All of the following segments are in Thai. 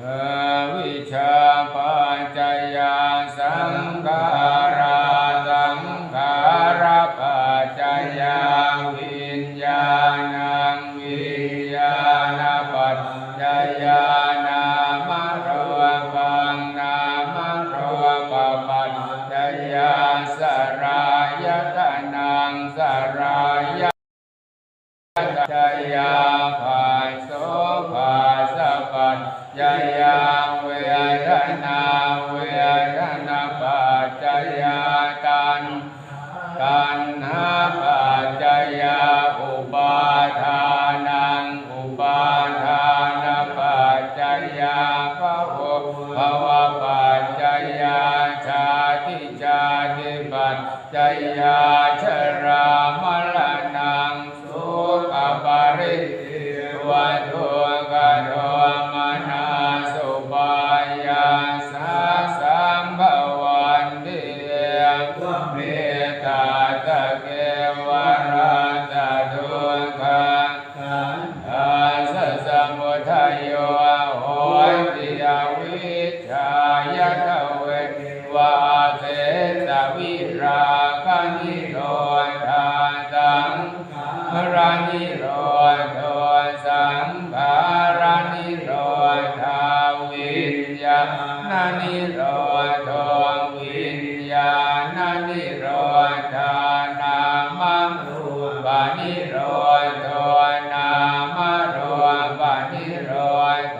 อวิชาปัจจยาสังขาราสังขาราปัจจยาวิญญาณังวิญญาณปัจจยานามโรปังนามโรปปัจจยาสรายตนังสรายจยาภา ปั ราคานิโรธาตังรานิโรธสังขารานิโรธาวิญญาณนิโรธวิญญาณนิโรธานามรูปานิโรธนามโรปานิโร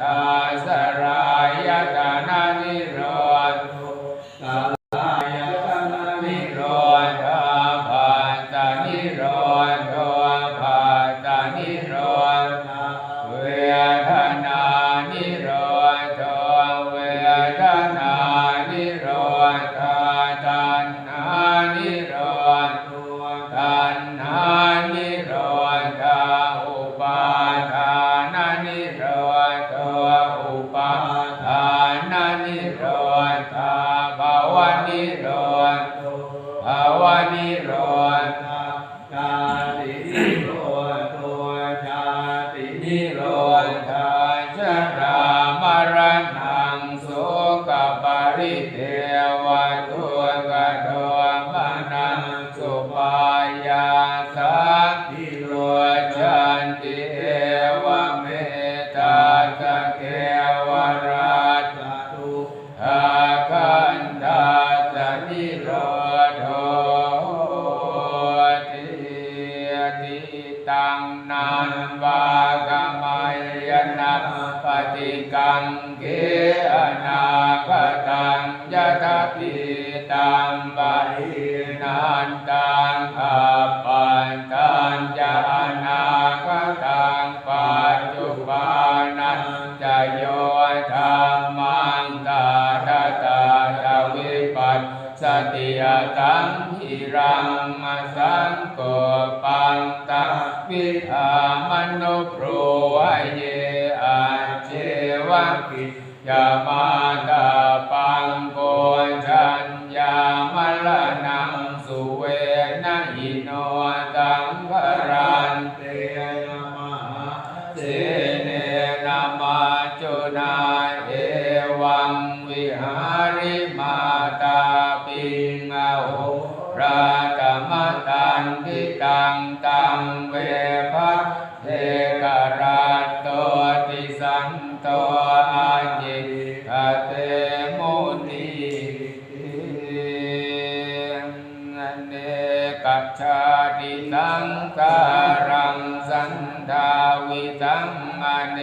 ธาสรายตานานิโรธา ตังนันวากามายนัปปฏิกังเกอนาคตังยะทะปิตังปะรินันตัง รังมสังโกปังตังวิธามนุโปรวเยอาเจวะกิยามาตาปังโกชัญญามลนังสุเวนะอิโนตังพรันเตนะมหาเสเนนะมาจุนาเอวังวิหาริมาตาปิงอโหรา ตันทิตังตังเวพัสเทกราชโตติสันโตอาจิคเตมุนีเนกัจฉาติสังการังสันทาวิสังอเน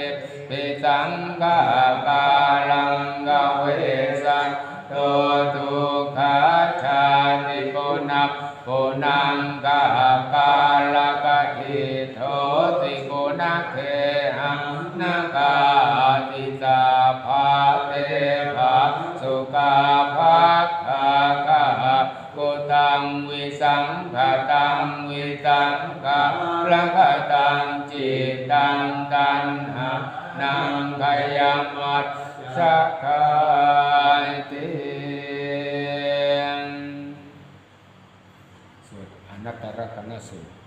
ปิสังกาการังกเวสันโตทุ นากาติตาภาเตภาสุกาภาคากากุตังวิสังขตังวิตังกาละกตังจิตตังตันหานังขยามัสสะกายติสวดอนัตตลกนสูตร